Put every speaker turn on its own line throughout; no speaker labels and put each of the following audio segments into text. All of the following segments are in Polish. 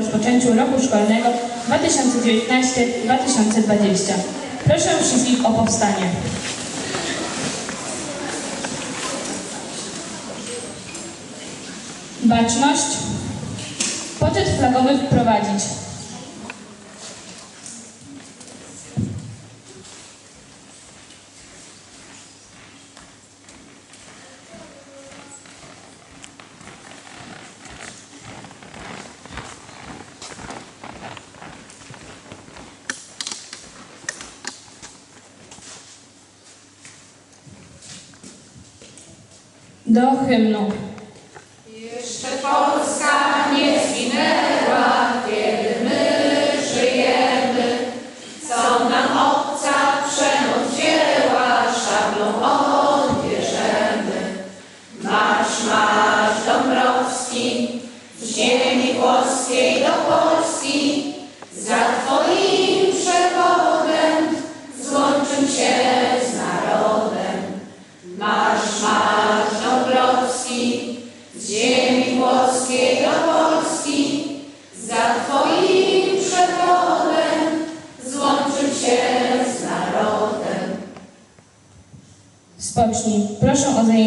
rozpoczęciu roku szkolnego 2019-2020. Proszę wszystkich o powstanie. Baczność. Poczet flagowy wprowadzić. Do hymnu.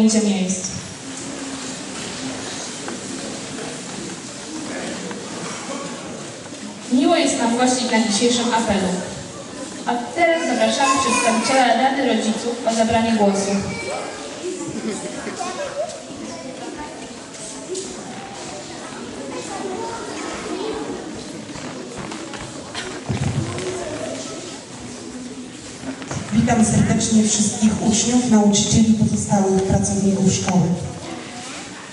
Miejsc. Miło jest nam gościć na dzisiejszym apelu. A teraz zapraszamy przedstawiciela Rady Rodziców o zabranie głosu.
Witam serdecznie wszystkich uczniów, nauczycieli pozostałych pracowników szkoły.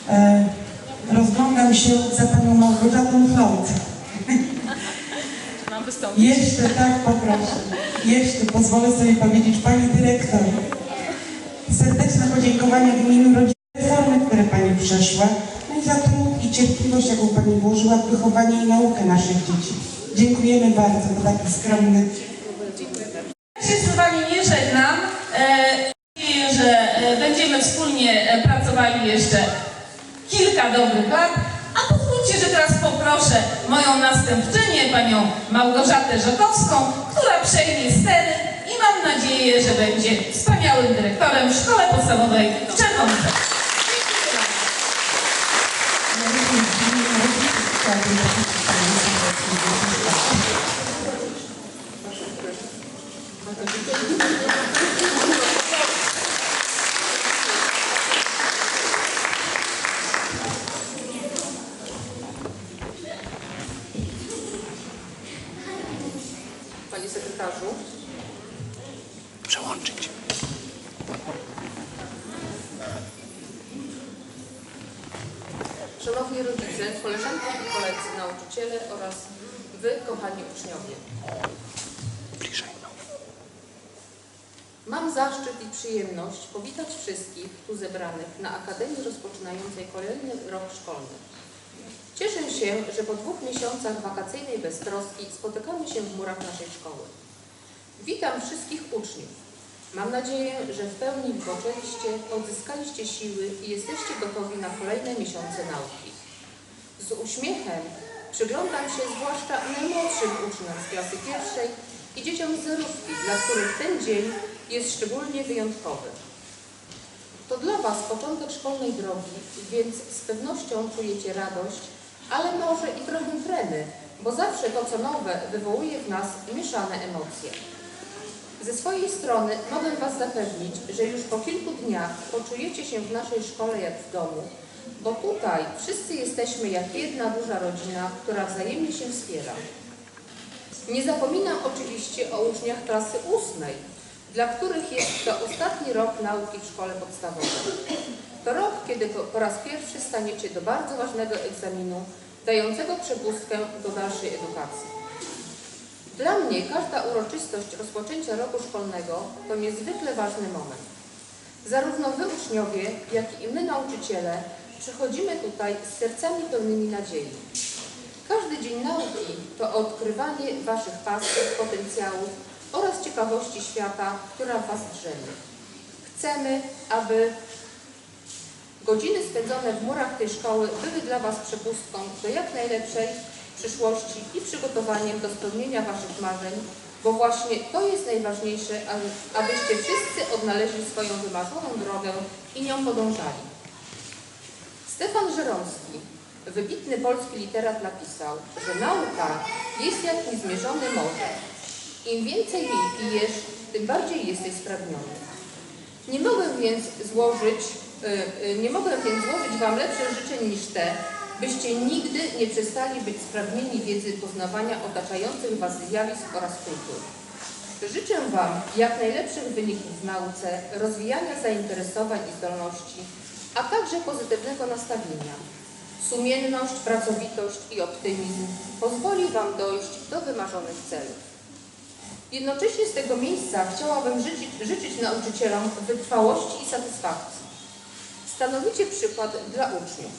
E, rozglądam się za panią Małgorzatą Fląt. Jeszcze tak poproszę. Jeszcze pozwolę sobie powiedzieć pani dyrektor. Serdeczne podziękowania w imieniu rodziny reformy, które pani przeszła. No i za trud i cierpliwość, jaką pani włożyła w wychowanie i naukę naszych dzieci. Dziękujemy bardzo za taki skromny
Ja się z Wami nie żegnam. E, nadzieję, że e, będziemy wspólnie e, pracowali jeszcze kilka dobrych lat. A pozwólcie, że teraz poproszę moją następczynię, panią Małgorzatę Żakowską, która przejmie stery i mam nadzieję, że będzie wspaniałym dyrektorem w szkole podstawowej w Czerwonicach.
Panie sekretarzu.
Przełączyć.
Szanowni rodzice, koleżanki i koledzy nauczyciele oraz Wy, kochani uczniowie.
Bliżej.
Mam zaszczyt i przyjemność powitać wszystkich tu zebranych na Akademii rozpoczynającej kolejny rok szkolny. Cieszę się, że po dwóch miesiącach wakacyjnej beztroski spotykamy się w murach naszej szkoły. Witam wszystkich uczniów. Mam nadzieję, że w pełni wypoczęliście, odzyskaliście siły i jesteście gotowi na kolejne miesiące nauki. Z uśmiechem przyglądam się zwłaszcza najmłodszym uczniom z klasy pierwszej i dzieciom z dla których ten dzień jest szczególnie wyjątkowy. To dla Was początek szkolnej drogi, więc z pewnością czujecie radość, ale może i trochę tremy, bo zawsze to, co nowe, wywołuje w nas mieszane emocje. Ze swojej strony mogę Was zapewnić, że już po kilku dniach poczujecie się w naszej szkole jak w domu, bo tutaj wszyscy jesteśmy jak jedna duża rodzina, która wzajemnie się wspiera. Nie zapominam oczywiście o uczniach klasy ósmej, dla których jest to ostatni rok nauki w szkole podstawowej. To rok, kiedy po raz pierwszy staniecie do bardzo ważnego egzaminu, dającego przepustkę do dalszej edukacji. Dla mnie każda uroczystość rozpoczęcia roku szkolnego to niezwykle ważny moment. Zarówno Wy uczniowie, jak i my nauczyciele przychodzimy tutaj z sercami pełnymi nadziei. Każdy dzień nauki to odkrywanie Waszych pasji, potencjałów oraz ciekawości świata, która w Was drzemie. Chcemy, aby godziny spędzone w murach tej szkoły były dla Was przepustką do jak najlepszej przyszłości i przygotowaniem do spełnienia Waszych marzeń, bo właśnie to jest najważniejsze, abyście wszyscy odnaleźli swoją wymarzoną drogę i nią podążali. Stefan Żeromski, wybitny polski literat, napisał, że nauka jest jak niezmierzony morze. Im więcej jej pijesz, tym bardziej jesteś spragniony. Nie mogę więc złożyć, nie mogę więc złożyć Wam lepszych życzeń niż te, byście nigdy nie przestali być spragnieni wiedzy poznawania otaczających Was zjawisk oraz kultur. Życzę Wam jak najlepszych wyników w nauce, rozwijania zainteresowań i zdolności, a także pozytywnego nastawienia. Sumienność, pracowitość i optymizm pozwoli Wam dojść do wymarzonych celów. Jednocześnie z tego miejsca chciałabym życzyć, życzyć nauczycielom wytrwałości i satysfakcji. Stanowicie przykład dla uczniów.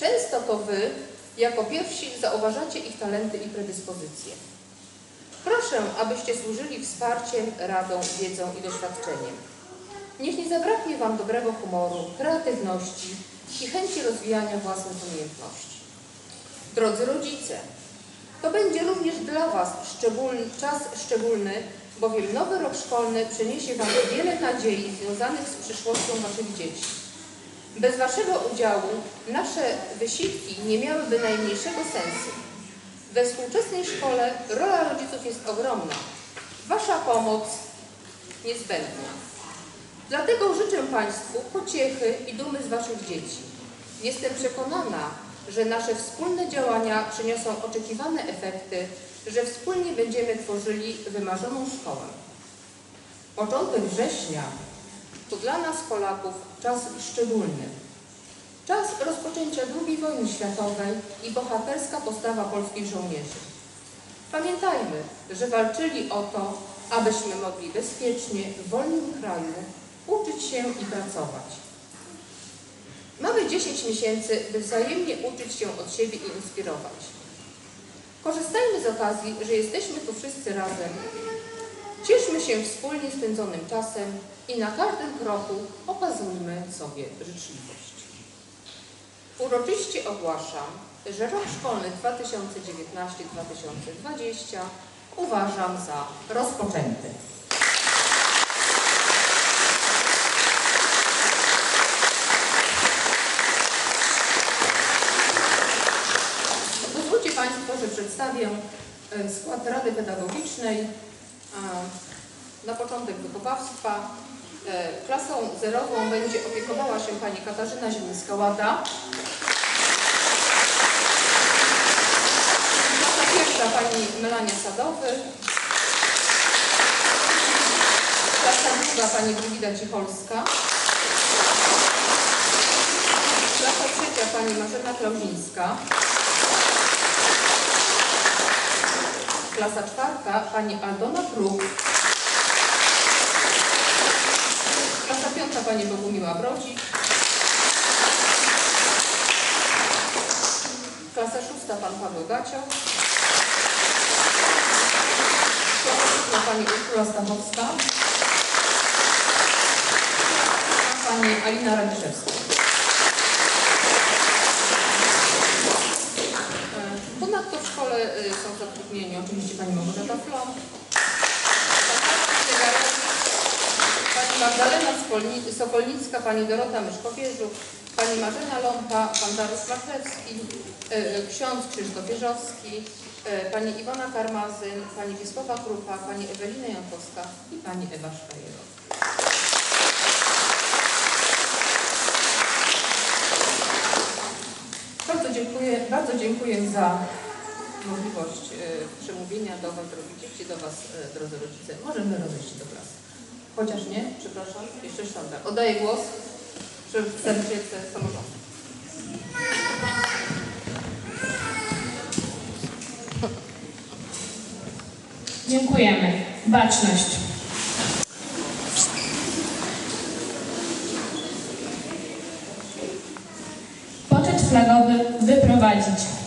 Często to Wy, jako pierwsi, zauważacie ich talenty i predyspozycje. Proszę, abyście służyli wsparciem, radą, wiedzą i doświadczeniem. Niech nie zabraknie Wam dobrego humoru, kreatywności i chęci rozwijania własnych umiejętności. Drodzy rodzice, to będzie również dla Was szczególny, czas szczególny, bowiem nowy rok szkolny przyniesie Wam wiele nadziei związanych z przyszłością Waszych dzieci. Bez Waszego udziału nasze wysiłki nie miałyby najmniejszego sensu. We współczesnej szkole rola rodziców jest ogromna. Wasza pomoc niezbędna. Dlatego życzę Państwu pociechy i dumy z Waszych dzieci. Jestem przekonana, że nasze wspólne działania przyniosą oczekiwane efekty, że wspólnie będziemy tworzyli wymarzoną szkołę. Początek września to dla nas Polaków czas szczególny. Czas rozpoczęcia II wojny światowej i bohaterska postawa polskich żołnierzy. Pamiętajmy, że walczyli o to, abyśmy mogli bezpiecznie, w wolnym kraju uczyć się i pracować. Mamy 10 miesięcy, by wzajemnie uczyć się od siebie i inspirować. Korzystajmy z okazji, że jesteśmy tu wszyscy razem. Cieszmy się wspólnie spędzonym czasem i na każdym kroku okazujmy sobie życzliwość. Uroczyście ogłaszam, że rok szkolny 2019-2020 uważam za rozpoczęty. Pozwólcie Państwo, że przedstawię e, skład Rady Pedagogicznej. Na początek wychowawstwa. E, Klasą zerową będzie opiekowała się Pani Katarzyna Zielińska-Łata. Klasa pierwsza Pani Melania Sadowy. Klasa druga Pani Brygida Cicholska. Klasa trzecia Pani Marzena Klauzińska. Klasa czwarta Pani Aldona Kruk. Klasa piąta Pani Bogumiła Brodzik. Klasa szósta Pan Paweł Gacio. Klasa siódma Pani Urszula Stachowska. Pani Alina Radziszewska. E, Ponadto w szkole e, są zatrudnieni oczywiście Pani Magdalena Sokolnicka, Pani Dorota Myszkowieżuk, Pani Marzena Ląpa, Pan Dariusz Machlewski, e, e, ksiądz Krzysztof Wierzowski, e, Pani Iwona Karmazyn, Pani Wiesława Krupa, Pani Ewelina Jankowska i Pani Ewa Szwajerowa. Bardzo dziękuję, bardzo dziękuję za możliwość e, przemówienia do Was, drogie dzieci, do Was, e, drodzy rodzice. Możemy rozejść do klasy. Chociaż nie, przepraszam, jeszcze sztandar. Oddaję głos przedstawicielce samorządu.
Dziękujemy. Baczność. Poczet flagowy wyprowadzić.